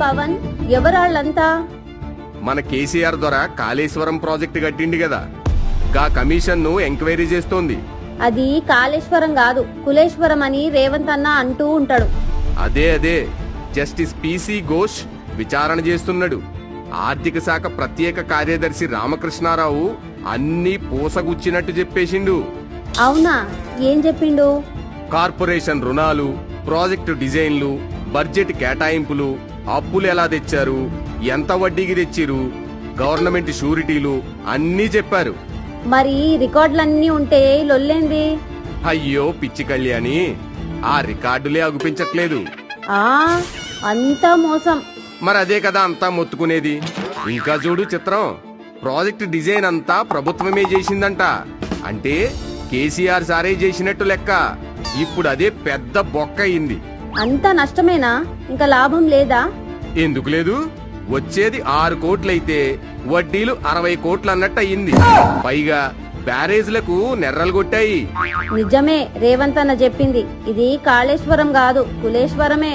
పవన్ ఎవరాళ్ళంతా? మన కేసీఆర్ ద్వారా కాళేశ్వరం ప్రాజెక్టు కట్టిండి కదా. గా కమిషన్ను ఎంక్వైరీ చేస్తోంది. అది కాళేశ్వరం కాదు కులేశ్వరం అని రేవంత్ అన్న అంటూ ఉంటాడు. అదే అదే. జస్టిస్ పిసి ఘోష్ విచారణ చేస్తున్నాడు. ఆర్థిక శాఖ ప్రత్యేక కార్యదర్శి రామకృష్ణారావు అన్ని పూసగుచ్చినట్టు చెప్పేసిండు. అవునా? ఏం చెప్పిండు? కార్పొరేషన్ రుణాలు ప్రాజెక్టు డిజైన్లు బడ్జెట్ కేటాయింపులు అప్పులు ఎలా తెచ్చారు? ఎంత వడ్డీకి తెచ్చిరు గవర్నమెంట్ షూరిటీలు అన్నీ చెప్పారు. మరి రికార్డులన్నీ ఉంటే లొల్లేంది? అయ్యో పిచ్చి కళ్యాణి. ఆ రికార్డులే అగుపించట్లేదు. ఆ అంతా మోసం. మరి అదే కదా అంతా మొత్తుకునేది? ఇంకా చూడు చిత్రం. ప్రాజెక్ట్ డిజైన్ అంతా ప్రభుత్వమే చేసిందంట. అంటే కేసీఆర్ సారే చేసినట్టు లెక్క. ఇప్పుడు అదే పెద్ద బొక్క అయింది. అంతా నష్టమేనా? ఇంకా లాభం లేదా? ఎందుకు లేదు? వచ్చేది ఆరు కోట్లయితే వడ్డీలు అరవై కోట్లు అన్నట్టు అయ్యింది పైగా బ్యారేజ్లకు నెర్రలు కొట్టాయి. నిజమే రేవంత్ అన్న చెప్పింది. ఇది కాళేశ్వరం కాదు కులేశ్వరమే.